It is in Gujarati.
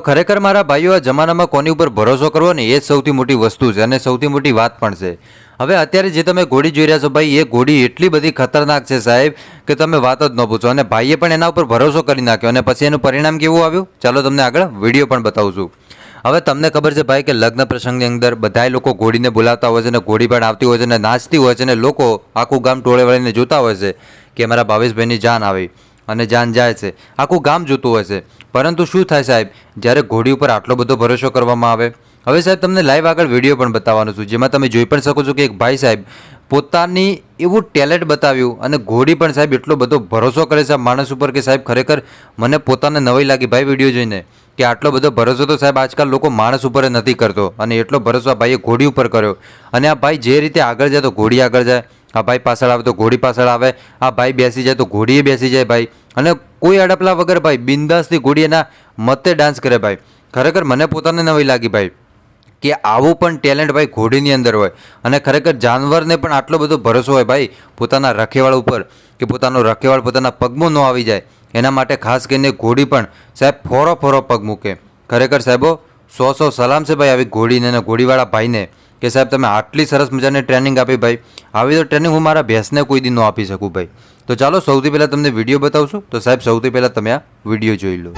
ખરેખર મારા ભાઈઓ, આ જમાનામાં કોની ઉપર ભરોસો કરવો ને એ જ સૌથી મોટી વસ્તુ છે અને સૌથી મોટી વાત પણ છે. હવે અત્યારે જે તમે ઘોડી જોઈ રહ્યા છો ભાઈ, એ ઘોડી એટલી બધી ખતરનાક છે સાહેબ કે તમે વાત જ ન પૂછો અને ભાઈએ પણ એના ઉપર ભરોસો કરી નાખ્યો અને પછી એનું પરિણામ કેવું આવ્યું? ચાલો તમને આગળ વીડિયો પણ બતાવું છું. હવે તમને ખબર છે ભાઈ કે લગ્ન પ્રસંગની અંદર બધાય લોકો ઘોડીને બોલાવતા હોય છે અને ઘોડી પણ આવતી હોય છે અને નાચતી હોય છે અને લોકો આખું ગામ ટોળે વળીને જોતા હોય છે કે અમારા ભાવેશભાઈની જાન આવી. અને જાન જાય છે. આખું ગામ જોતું હોય છે. પરંતુ શું થાય સાહેબ? જ્યારે ઘોડી ઉપર આટલો બધો ભરોસો કરવામાં આવે. હવે સાહેબ, તમને લાઈવ આગળ વીડિયો પણ બતાવવાનો છું, જેમાં તમે જોઈ પણ શકો છો કે એક ભાઈ સાહેબ પોતાની એવું ટેલેન્ટ બતાવ્યું અને ઘોડી પણ સાહેબ એટલો બધો ભરોસો કરે છે માણસ ઉપર કે સાહેબ ખરેખર મને પોતાને નવાઈ લાગી. ભાઈ વીડિયો જોઈને કે આટલો બધો ભરોસો તો સાહેબ આજકાલ લોકો માણસ ઉપર નથી કરતો. અને એટલો ભરોસો આ ભાઈએ ઘોડી ઉપર કર્યો. અને આ ભાઈ જે રીતે આગળ જાય તો ઘોડી આગળ જાય. આ ભાઈ પાછળ આવે તો ઘોડી પાછળ આવે, આ ભાઈ બેસી જાય તો ઘોડીએ બેસી જાય ભાઈ. અને કોઈ અડપલા વગર ભાઈ, બિંદાસથી ઘોડી એના મતે ડાન્સ કરે ભાઈ. ખરેખર મને પોતાને નવી લાગી ભાઈ કે આવું પણ ટેલેન્ટ ભાઈ ઘોડીની અંદર હોય. અને ખરેખર જાનવરને પણ આટલો બધો ભરોસો હોય ભાઈ પોતાના રખેવાળ ઉપર, કે પોતાનો રખેવાળ પોતાના પગમાં ન આવી જાય. એના માટે ખાસ કરીને ઘોડી પણ સાહેબ ફોરો ફોરો પગ મૂકે. ખરેખર સાહેબો, સો સો સલામ છે ભાઈ આવી ઘોડીને અને ઘોડીવાળા ભાઈને. કે સાહેબ, તમે આટલી સરસ મજાની ટ્રેનિંગ આપી ભાઈ. આવી તો ટ્રેનિંગ હું મારા ભેંસને કોઈ દી ન આપી શકું ભાઈ. તો ચાલો સૌથી પહેલાં તમને વીડિયો બતાવશું. તો સાહેબ, સૌથી પહેલાં તમે આ વીડિયો જોઈ લો.